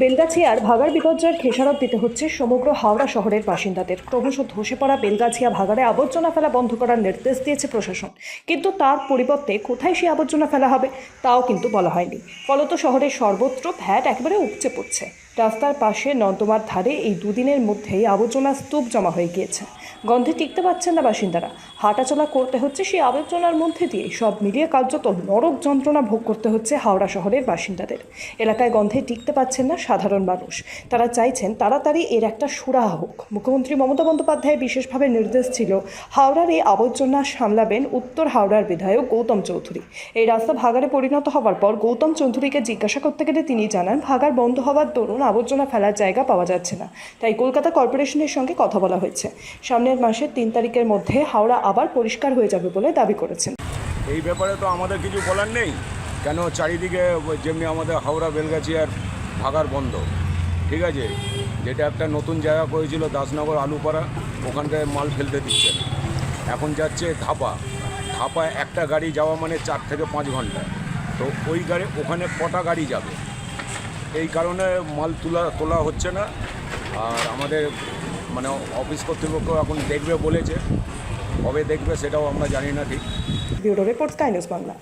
বেলগাছিয়ার ভাগার বিপর্যয়ের খেসারত দিতে হচ্ছে সমগ্র হাওড়া শহরের বাসিন্দাদের। ক্রমশ ধসে পড়া বেলগাছিয়া ভাগাড়ে আবর্জনা ফেলা বন্ধ করার নির্দেশ দিয়েছে প্রশাসন। কিন্তু তার পরিবর্তে কোথায় সেই আবর্জনা ফেলা হবে, তাও কিন্তু বলা হয়নি। ফলত শহরের সর্বত্র ভ্যাট একেবারে উপচে পড়ছে। রাস্তার পাশে নর্দমার ধারে এই দুদিনের মধ্যেই আবর্জনা স্তূপ জমা হয়ে গিয়েছে। গন্ধে টিকতে পারছেন না বাসিন্দারা। হাঁটাচলা করতে হচ্ছে সেই আবর্জনার মধ্যে দিয়ে। সব মিলিয়ে কার্যত নরক যন্ত্রণা ভোগ করতে হচ্ছে হাওড়া শহরের বাসিন্দাদের। এলাকায় গন্ধে টিকতে পারছেন না সাধারণ মানুষ। তারা চাইছেন তাড়াতাড়ি এর একটা সুরাহা হোক। মুখ্যমন্ত্রী মমতা বন্দ্যোপাধ্যায় বিশেষভাবে নির্দেশ ছিল, হাওড়ার এই আবর্জনা সামলাবেন উত্তর হাওড়ার বিধায়ক গৌতম চৌধুরী। এই রাস্তা ভাগাড়ে পরিণত হওয়ার পর গৌতম চৌধুরীকে জিজ্ঞাসা করতে গেলে তিনি জানান, ভাগাড় বন্ধ হওয়ার দরুন আবর্জনা ফেলার জায়গা পাওয়া যাচ্ছে না। তাই কলকাতা কর্পোরেশনের সঙ্গে কথা বলা হয়েছে। সামনের মাসের তিন তারিখের মধ্যে হাওড়া আবার পরিষ্কার হয়ে যাবে বলে দাবি করেছেন। এই ব্যাপারে তো আমাদের কিছু বলার নেই। কেন চারিদিকে যেমনি আমাদের হাওড়া বেলগাছিয়ার ভাগার বন্ধ। ঠিক আছে? যেটা একটা নতুন জায়গা করেছিল দাসনগর, আলুপাড়া ওখানটায় মাল ফেলতে দিচ্ছে এখন যাচ্ছে ধাপা। ধাপায় একটা গাড়ি যাওয়া মানে চার থেকে পাঁচ ঘণ্টা। তো ওই গাড়ি, ওখানে কটা গাড়ি যাবে? এই কারণে মাল তোলা তোলা হচ্ছে না। আর আমাদের মানে অফিস কর্তৃপক্ষ এখন দেখবে বলেছে। কবে দেখবে সেটাও আমরা জানি না ঠিক। রিপোর্ট বাংলা।